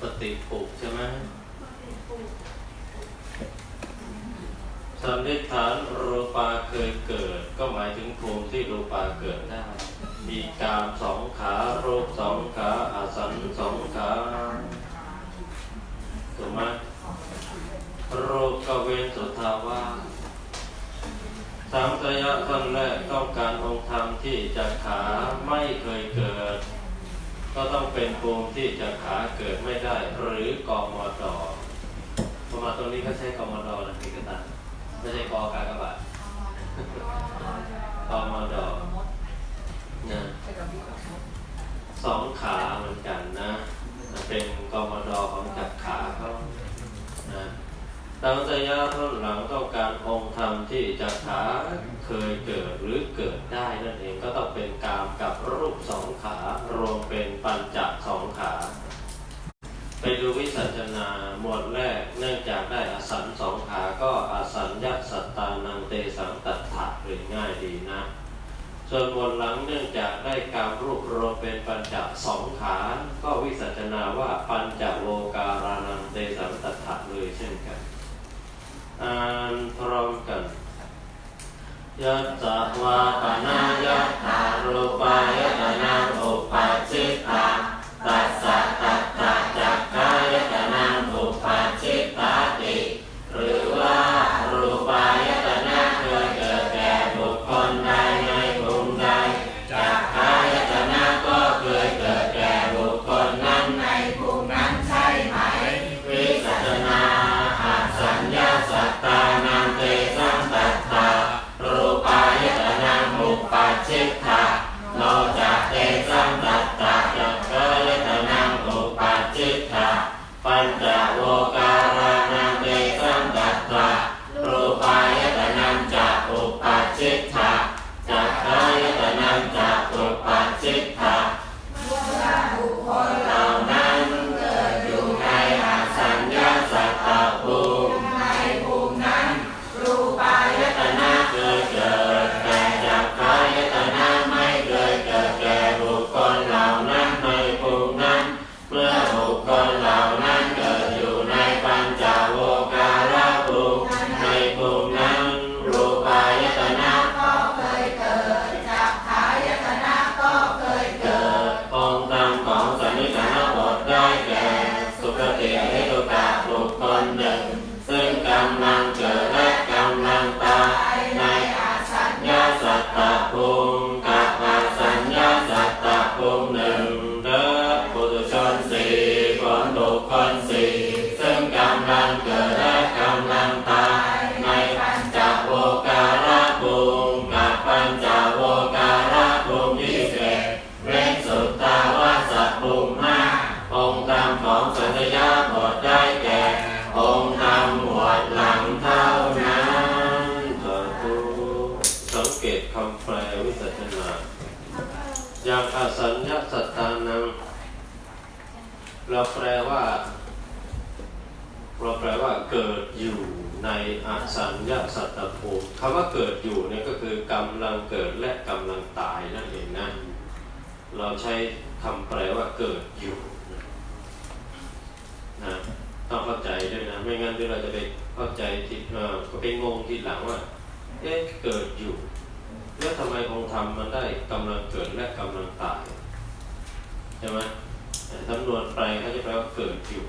ปฏิปุใช่ไหมสันนิษฐานรูปาเคยเกิด ก็หมายถึงภูมิที่รูปาเกิดได้ มีกามสองขารูปสองขาอาสันสองขาถูกไหมรูปก็เว้นสุทาวาสสามสยะขั้นแรกต้องการองค์ธรรมที่จะขาไม่เคยเกิด ก็ต้องเป็นภูมิที่จะขาเกิดไม่ได้ หรือกมดพอมาตรงนี้ก็ใช้กมดนะพิกตาไม่ใช่กอกากบาทกมดนะสองขาเหมือนกันนะ เป็นกมดของจักขาเขานะ ตังสยะท่อนหลังต้องการองค์ธรรมที่จักขาเคยเกิดหรือเกิดได้นั่นเองก็ต้องเป็นกามกับรูปสองขารวมเป็นปัญจสองขา ไปดูวิสัชนาหมวดแรกเนื่องจากได้อสันสองขาก็อสัญญาสัตตานังเตสังตัตถะหรือง่ายดีนะ ส่วนหมวดหลังเนื่องจากได้กามรูปรวมเป็นปัญจสองขา ก็วิสัชนาว่าปัญจโวการานังเตสงตัตถะเลยเช่นกัน อ่านพร้อมกันยัตตวาปนายะตารูปายตนาอุปจิตา บุ เราแปลว่าเราแปลว่าเกิดอยู่ในอสัญญาสัตตภูมิคำว่าเกิดอยู่เนี่ยก็คือกำลังเกิดและกำลังตายนั่นเองนะเราใช้คำแปลว่าเกิดอยู่นะนะต้องเข้าใจด้วยนะไม่งั้นเดี๋ยวเราจะไปเข้าใจทิศเอ่อก็ไปงงทีหลังว่าเอ๊ะเกิดอยู่ แล้วทำไมองค์ธรรมมันได้กำลังเกิดและกำลังตายใช่ไหม สำนวนแปเขาจะแปลว่าเกิดอยู่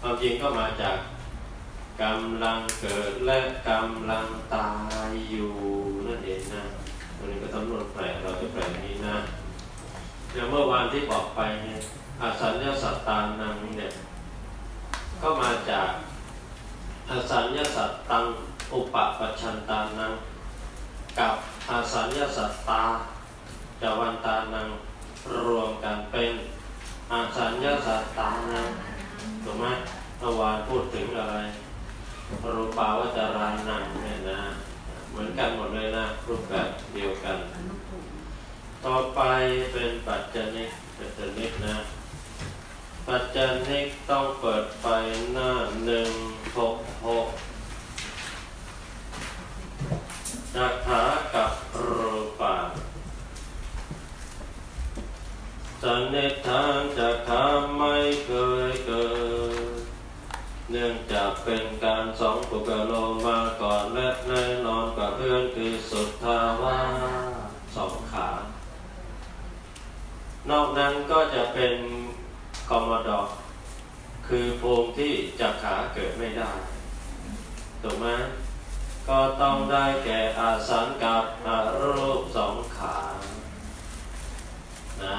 ความจริงก็มาจากกำลังเกิดและกำลังตายอยู่นั่นเองนะตัวนี้ก็สำนวนแปลเราจะแปลนี้นะอย่างเมื่อวานที่บอกไปเนี่ยอาสัญญาสัตตานังเนี่ยก็มาจากอาสัญญาสัตตังอุปปัชชันตานัง กับอาสัญญาสัตตาจาวันตานังรวมกันเป็น อาสัญญาสัตตานังถูกไหมเมื่อวานพูดถึงอะไรรูปาวจารานังเนี่ยนะ เหมือนกันหมดเลยนะรูปแบบเดียวกัน ต่อไปเป็นปัจจนิกปัจจนิกนะปัจจนิกต้องเปิดไปหน้าหนึ่งหกหกจากับรูปา สั นนิษฐานจากธรรมไม่เคยเกิด เนื่องจากเป็นการสองปุกโลมาก่อนและแน่นอนกว่าเพื่อนคือสุทธาวาสองขา นอกนั้นก็จะเป็นกมดอกคือภูมิที่จักขาเกิดไม่ได้ถูกไหมก็ต้องได้แก่อาสันกับอรูปสองขานะ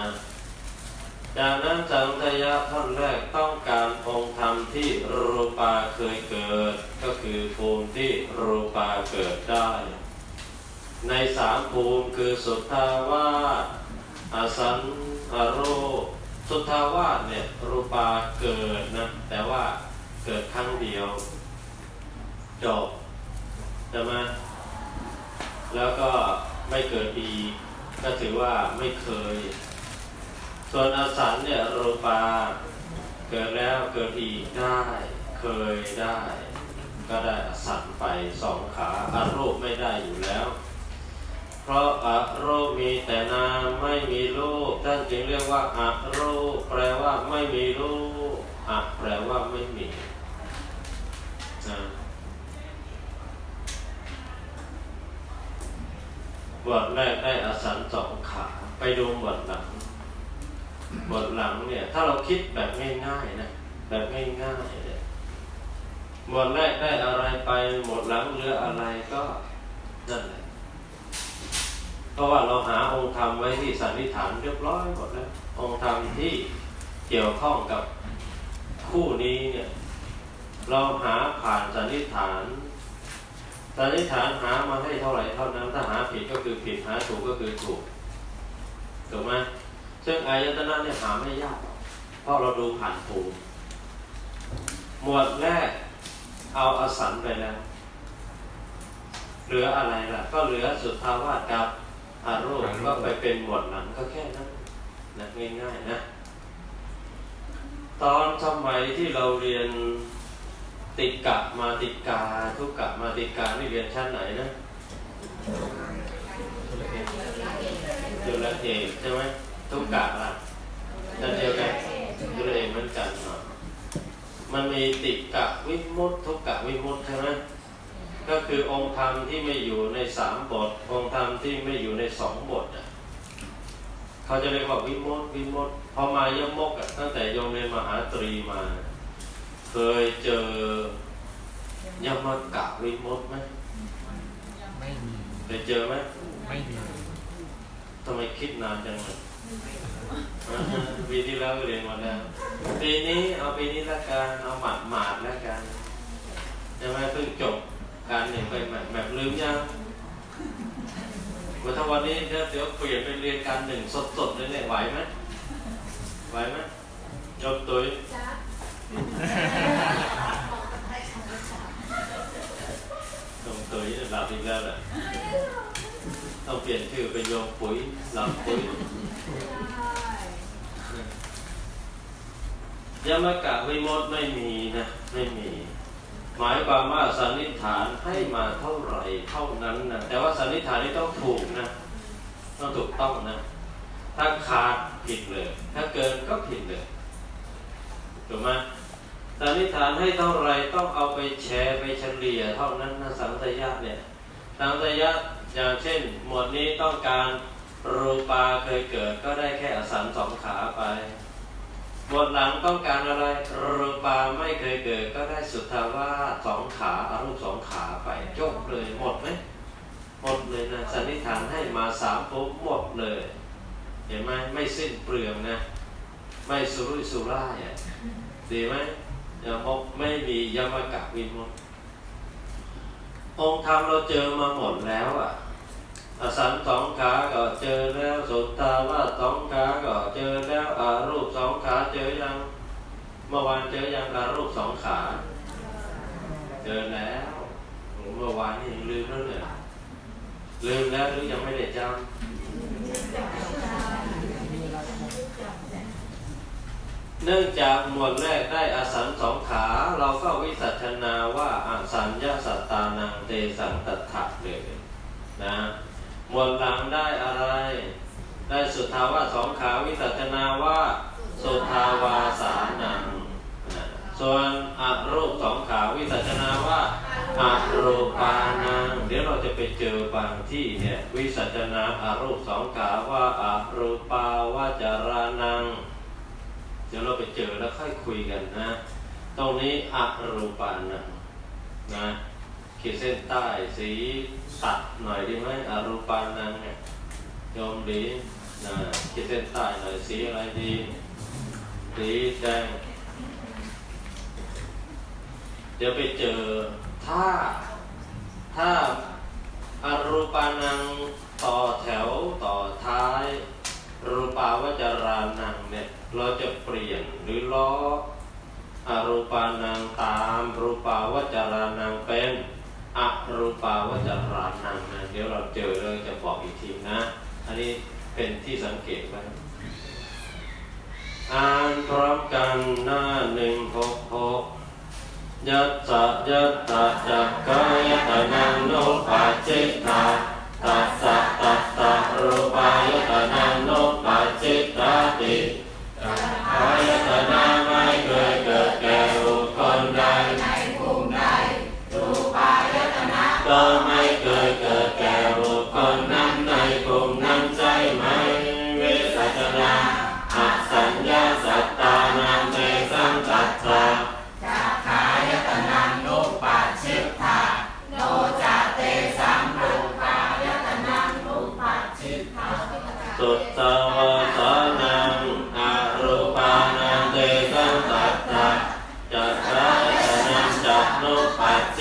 จากนั้นสังทยะท่อนแรกต้องการองค์ธรรมที่รูปาเคยเกิด ก็คือภูมิที่รูปาเกิดได้ ในสามภูมิคือสุทธาวาสอาสันอารูปสุทธาวาสเนี่ยรูปาเกิดนะแต่ว่าเกิดครั้งเดียว จบใช่ไหมแล้วก็ไม่เกิดอีกก็ถือว่าไม่เคย ส่วนอสันเนี่ยรูปาเกิดแล้วเกิดอีกได้ เคยได้ ก็ได้อสันไปสองขาอารูปไม่ได้อยู่แล้ว เพราะอารูปมีแต่นามไม่มีรูปท่านจึงเรียกว่าอารูปแปลว่าไม่มีรูปอะแปลว่าไม่มีนะบทแรกได้อสันสองขา ไปดูบทหลัง บทหลังเนี่ยถ้าเราคิดแบบง่ายๆนะแบบง่ายๆเนี่ยบทแรกได้อะไรไปหมดหลังเหลืออะไรก็นั่นแหละเพราะว่าเราหาองค์ธรรมไว้ที่สันนิษฐานเรียบร้อยหมดแล้วองค์ธรรมที่เกี่ยวข้องกับคู่นี้เนี่ยเราหาผ่านสันนิษฐานสันนิษฐานหามาให้เท่าไหร่เท่านั้นถ้าหาผิดก็คือผิดหาถูกก็คือถูกถูกไหม ซึ่งอายตนะเนี่ยหาไม่ยาก เพราะเราดูผ่านภูมิหมวดแรกเอาอสันไปแล้ว เหลืออะไรล่ะ ก็เหลือสุทธาวาสกับอารมณ์ก็ไปเป็นหมวดหลังก็แค่นั้นนะง่ายๆนะ ตอนสมัยที่เราเรียนติดกะมาติดกา ทุกกะมาติดกานี่เรียนชั้นไหนนะจุลเอกใช่ไหม ทุกกะล่ะชั้นเดียวกันจุลเอกเหมือนกันเนาะมันมีติกะวิมุตติทุกกะวิมุตติใช่ไหมก็คือองค์ธรรมที่ไม่อยู่ในสามบท องค์ธรรมที่ไม่อยู่ในสองบทอะเขาจะเรียกว่าวิมุตติวิมุตติพอมายมกอะตั้งแต่โยมเรียนมหาตรีมา เคยเจอยมกะวิมุตติไหมไม่มีเคยเจอไหมไม่มีทำไมคิดนานจังเลยอ่า ปีที่แล้วเรียนหมาแล้วปีนี้เอาปีนี้ละกันเอาหมาดหมาดๆละกันใช่ไหมเพิ่งจบการหนึ่งไปแบบแบบลืมยังวันถ้าวันนี้เดี๋ยวเปลี่ยนไปเรียนการหนึ่งสดๆเลยเนี่ยไหวไหมไหวไหมยกตัวต้องตัวนี้หลับอีกแล้วแหละต้องเปลี่ยนชื่อเป็นโยมปุ๋ยหลับปุ๋ย ยมกะวิมุตไม่มีนะไม่มี หมายความว่าสันนิษฐานให้มาเท่าไหร่เท่านั้นนะแต่ว่าสันนิษฐานนี้ต้องถูกนะต้องถูกต้องนะ ถ้าขาดผิดเลย ถ้าเกินก็ผิดเลยถูกไหมสันนิษฐานให้เท่าไหร่ต้องเอาไปแชร์ไปเฉลี่ยเท่านั้นนะสังตยะเนี่ยสังตยะอย่างเช่น หมวดนี้ต้องการรูปาเคยเกิดก็ได้แค่อสันสองขาไป บทหลังต้องการอะไรรูปาไม่เคยเกิดก็ได้สุทธาวาสองขาอารูปสองขาไปจบเลยหมดไหมหมดเลยนะสันนิษฐานให้มาสามภพหมดเลย เห็นไหมไม่สิ้นเปลืองนะ ไม่สุรุ่ยสุร่ายอะดีไหมยมกไม่มียมกะวิมุตองค์ธรรมเราเจอมาหมดแล้วอะ อสันสองขาก็เจอแล้วสุตาวาสองขาก็เจอแล้วอารูปสองขาเจอยังเมื่อวานเจอยังอารูปสองขา เจอแล้วเมื่อวานนี่ลืมแล้วเนี่ยลืมแล้วหรือยังไม่ได้จำเนื่องจากหมวดแรกได้อาสันสองขา เราก็วิสัชนาว่าอาสัญญาสัตตานังเตสังตัทถะเลยนะ วดหลังได้อะไร ได้สุทธาวาสองขาวิสัชนาว่าสุทธาวาสานังส่วนอรูปสองขาวิสัชนาว่าอรูปานังเดี๋ยวเราจะไปเจอบางที่เนี่ยวิสัชนาอารูปสองขาว่าอรูปาวาจารานังเดี๋ยวเราไปเจอแล้วค่อยคุยกันนะ ตรงนี้อรูปานังนะขีดเส้นใต้สี ตัดหน่อยดีไหมอรูปานังเนี่ยโยมดีนะขีดเส้นใต้หน่อยสีอะไรดีสีแดงเดี๋ยวไปเจอถ้าถ้าอารูปานังต่อแถวต่อท้าย รูปาวจารานังเนี่ยเราจะเปลี่ยนหรือล้ออารูปานังตามรูปาวจารานังเป็น อรูปาวจารานังนะเดี๋ยวเราเจอเราจะบอกอีกทีนะ อันนี้เป็นที่สังเกตไว้อ่านพร้อมกันหน้าหนึ่งหกหกยัตสะยัตตะจักกายตนังโนปัจจิตาตัสสะตัสสะรูปายตนังโนป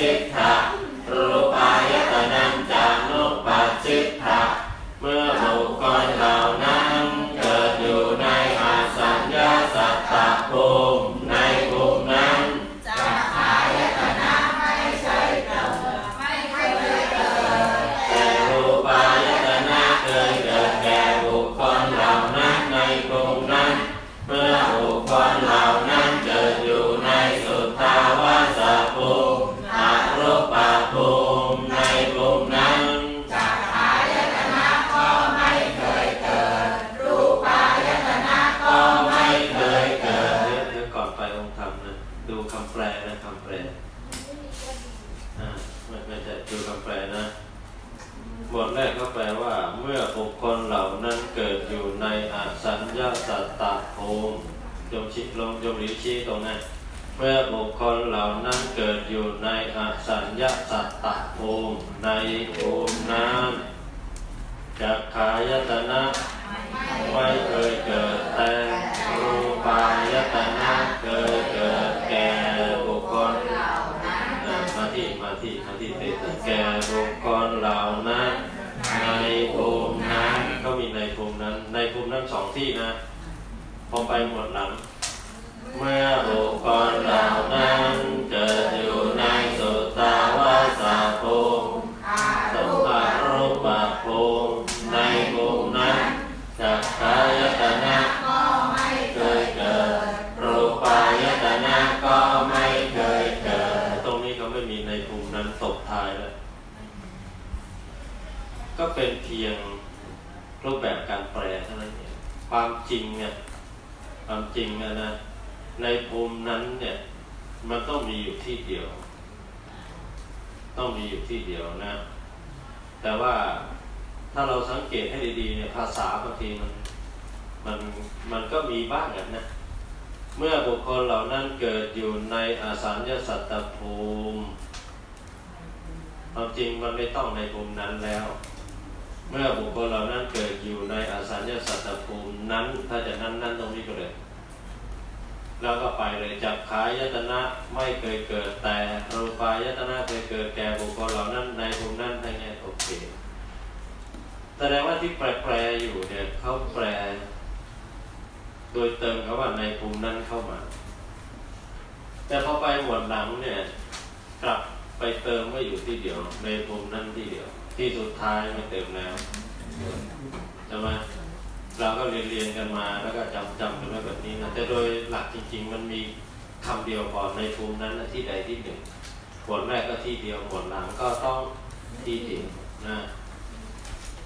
ปัีชี้ตรงนั้น เมื่อบุคคลเหล่านั้นเกิดอยู่ในอสัญญาสัตตภูมิในภูมินั้นจักขายตนะไม่เคยเกิดแต่รูปายตนะเคยเกิดแก่บุคคลเอ่อมาที่มาที่มาที่เตตแก่บุคคลเหล่านั้นในภูมินั้นก็มีในภูมินั้น ในภูมินั้นสองที่นะพอไปหมดหลัง เมื่อบุคคลเหล่านั้นเกิดอยู่ในสุตตาวาสภูมิสุตตารูปภูมิในภูมินั้นจักขายตนะก็ไม่เคยเกิด รูปายตนะก็ไม่เคยเกิด ตรงนี้เขาไม่มีในภูมินั้นตกท้ายแล้วก็เป็นเพียงรูปแบบการแปลเท่านั้นเองความจริงเนี่ยความจริงนะนะ ในภูมินั้นเนี่ย มันต้องมีอยู่ที่เดียว ต้องมีอยู่ที่เดียวนะ แต่ว่าถ้าเราสังเกตให้ดีๆเนี่ยภาษาบางทีมันมันมันก็มีบ้างนะ เมื่อบุคคลเหล่านั้นเกิดอยู่ในอาสัญญสัตตภูมิความจริงมันไม่ต้องในภูมินั้นแล้ว เมื่อบุคคลเหล่านั้นเกิดอยู่ในอาสัญญสัตตภูมินั้น ถ้าจะนั้นนั้นตรงนี้ก็เลย แล้วก็ไปเลยจับขายตนะไม่เคยเกิดแต่รูปายตนะเคยเกิดแก่บุคคลเหล่านั้นในภูมินั้นทั้งนี้โอเคแสดงว่าที่แปลอยู่เนี่ยเขาแปล โดยเติมคำว่าในภูมินั้นเข้ามา แต่พอไปหมวดหลังเนี่ยกลับไปเติมไว้อยู่ที่เดียว ในภูมินั้นที่เดียว ที่สุดท้ายไม่เติมแล้วใช่ไหม เราก็เรียนเรียนๆกันมาแล้วก็จำจำกันไว้แบบนี้นะแต่โดยหลักจริง ๆ มันมีคำเดียวก่อนในภูมินั้นที่ใดที่หนึ่งหมวดแรกก็ที่เดียวหมวดหลังก็ต้องที่เดียวนะ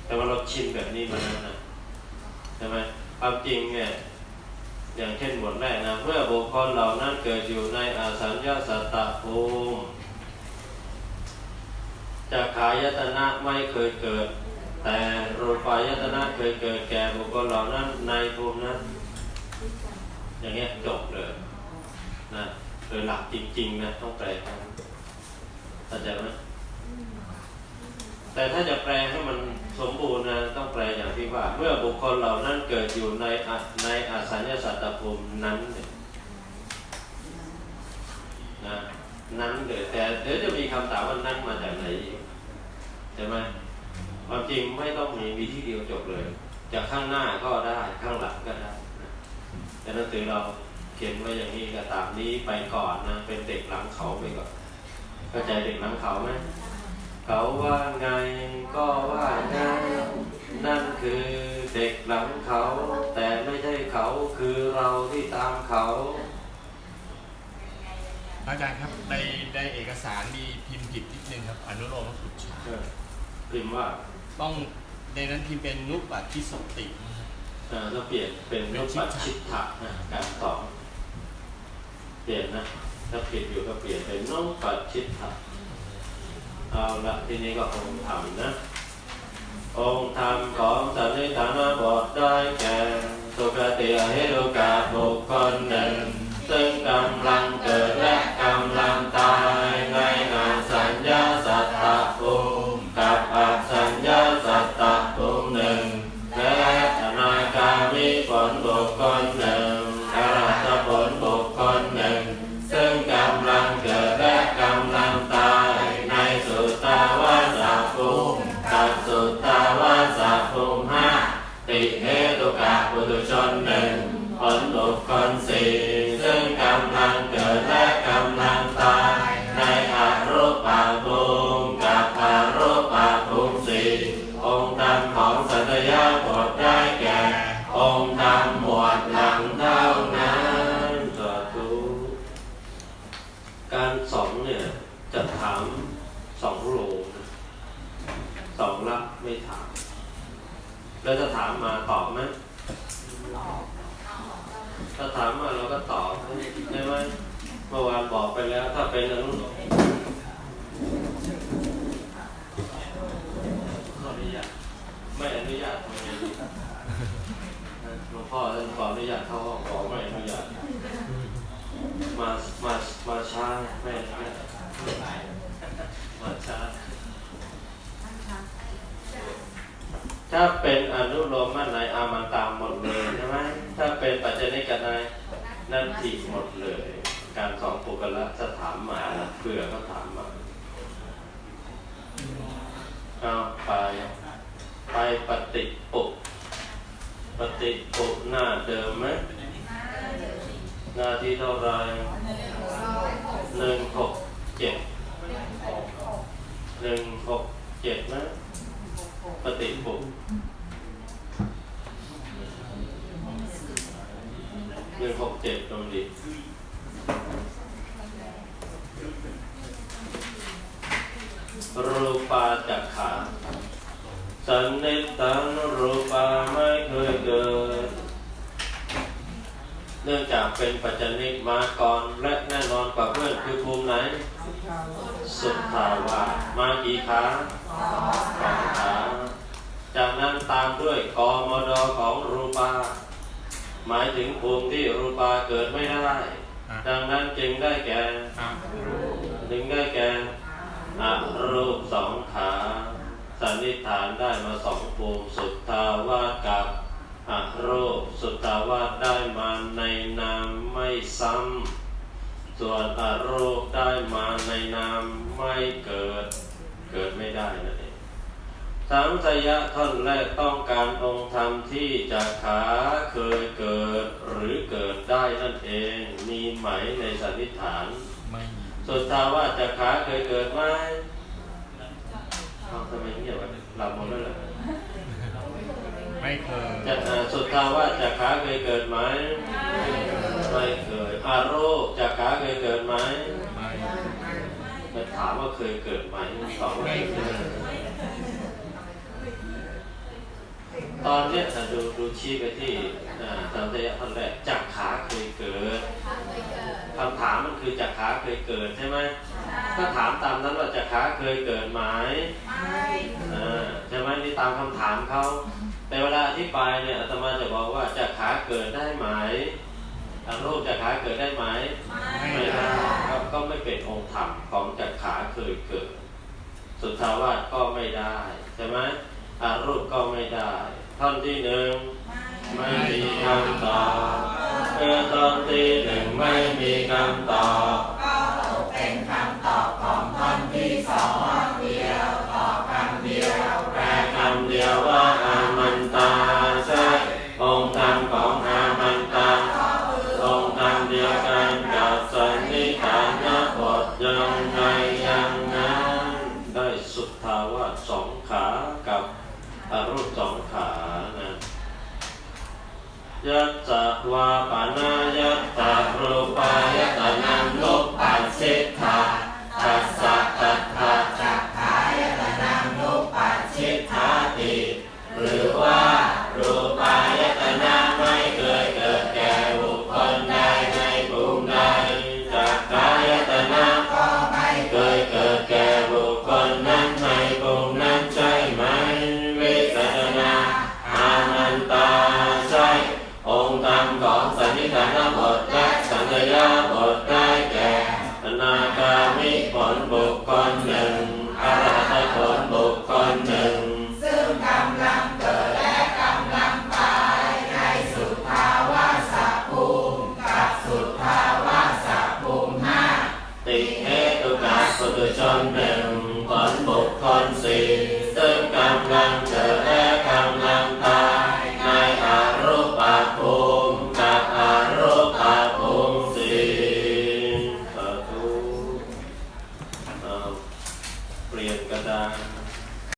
แต่ว่าเราชินแบบนี้มาแล้วนะใช่ไหมความจริงเนี่ยอย่างเช่นบทแรกนะเมื่อบุคคลเหล่านั้นเกิดอยู่ในอาสัญญาสัตตภูมิจักขายตนะไม่เคยเกิด แต่รูปายตนะเคยเกิดแก่บุคคลเหล่านั้นในภูมินั้น อย่างเงี้ยจบเลยนะโดยหลักจริงๆนะต้องแปลกันเข้าใจไหมแต่ถ้าจะแปลให้มันสมบูรณ์นะต้องแปลอย่างที่ว่า เมื่อบุคคลเหล่านั้นเกิดอยู่ในในอสัญญาสัตตภูมินั้นเนี่ยนะนั้นเดี๋ยวแต่เดี๋ยวจะมีคำถามว่านั้นมาจากไหนใช่ไหม ความจริงไม่ต้องมีมีที่เดียวจบเลย จากข้างหน้าก็ได้ข้างหลังก็ได้นะแต่หนังสือเราเขียนไว้อย่างนี้ก็ตามนี้ไปก่อนนะเป็นเด็กหลังเขาไปก่อนเข้าใจเด็กหลังเขาไหมเขาว่าไงก็ว่างั้นนั่นคือเด็กหลังเขา แต่ไม่ใช่เขาคือเราที่ตามเขาอาจารย์ครับในในเอกสารมีพิมพ์ผิดนิดนึงครับ อนุโลมสุดฉาเออพิมพ์ว่า ต้องในนั้นพิมพ์เป็นนุปปัติสตินะครับเออถ้าเปลี่ยนเป็นรูปปัจฉิทะนะการตอบเปลี่ยนนะ ถ้าผิดอยู่ก็เปลี่ยนเป็นรูปปัจฉิทะเอาละทีนี้ก็องค์ธรรมนะ องค์ธรรมของสันนิฐานบทได้แก่ สุขติอหิรุกาบุคคลหนึ่ง ซึ่งกำลังเกิดและกำลังตายในอ การสองเนี่ยจะถามสองโลนะสองรับไม่ถาม แล้วจะถามมาตอบไหมถ้าถามมาเราก็ตอบใช่ไหมเมื่อวานบอกไปแล้ว ถ้าเป็นอนุโลมขออนุญาตไม่อนุญาตหลวงพ่อท่านขออนุญาตเข้าห้องขอไม่อนุ มามามาช้าไม่อนุญาตมาช้าถ้าเป็นอนุโลมนในอามันตามหมดเลยใช่ไหมถ้าเป็นปัจจัยกันในนั่นผิดหมดเลย การสองปุกละจะถามมานะเผื่อก็ถามมาเอาไปไปปฏิปุปฏิปุหน้าเดิมไหม หน้าที่เท่าไรหนึ่งหกเจ็ดหนึ่งหกเจ็ดนะ ปฏิปุหนึ่งหกเจ็ดตรงดีรูปาจักขาสันนิษฐานรูปาไม่เคยเกิด เนื่องจากเป็นปัจจนิกมาก่อนและแน่นอนกว่าเพื่อนคือภูมิไหน สุทธาวาสมากี่ขาสองขาจากนั้นตามด้วยกมดของรูปา หมายถึงภูมิที่รูปาเกิดไม่ได้ ดังนั้นจึงได้แก่จึงได้แก่อรูปสองขาสันนิษฐานได้มาสองภูมิสุทธาวาสกับ อรูปสุทธาวาสได้มาในนามไม่ซ้ำส่วนอรูปได้มาในนามไม่เกิด เกิดไม่ได้นั่นเองสังสยะท่อนแรกต้องการองค์ธรรมที่จะขาเคยเกิดหรือเกิดได้นั่นเองมีไหมในสันนิษฐานไม่มีสุดท้ายว่าจะขาเคยเกิดไหมเอาทำไมเงียบวะหลับหมดแล้วเหรอ ไม่เคยจะสุทธาวาจักขาเคยเกิดไหมไม่เคยอาโรคจักขาเคยเกิดไหมไม่ถามว่าเคยเกิดไหมตอบไม่เคยตอนนี้ดูดูชี้ไปที่ตาใจท่นแรกจักขาเคยเกิดคำถามมันคือจักขาเคยเกิดใช่ไหมถ้าถามตามนั้นว่าจักขาเคยเกิดไหมใช่ไหมนี่ตามคำถามเขา แต่เวลาอธิบายเนี่ยอาตมาจะบอกว่าจะขาเกิดได้ไหมทางโลกจะขาเกิดได้ไหมไม่ได้ก็ไม่เป็นองค์ธรรมของจักขาเคยเกิด สุทธาวาสก็ไม่ได้ใช่ไหมอารูปก็ไม่ได้ ท่อนที่หนึ่งไม่มีคำตอบเออตอนที่หนึ่งไม่มีคำตอบ ยกันกับสันนิฐานะบทยังไงยังนั้นได้สุทธาวาสสองขากับอรูปสองขานะยัตจสวาปานายัตตารูปายตนังลบปัสสิ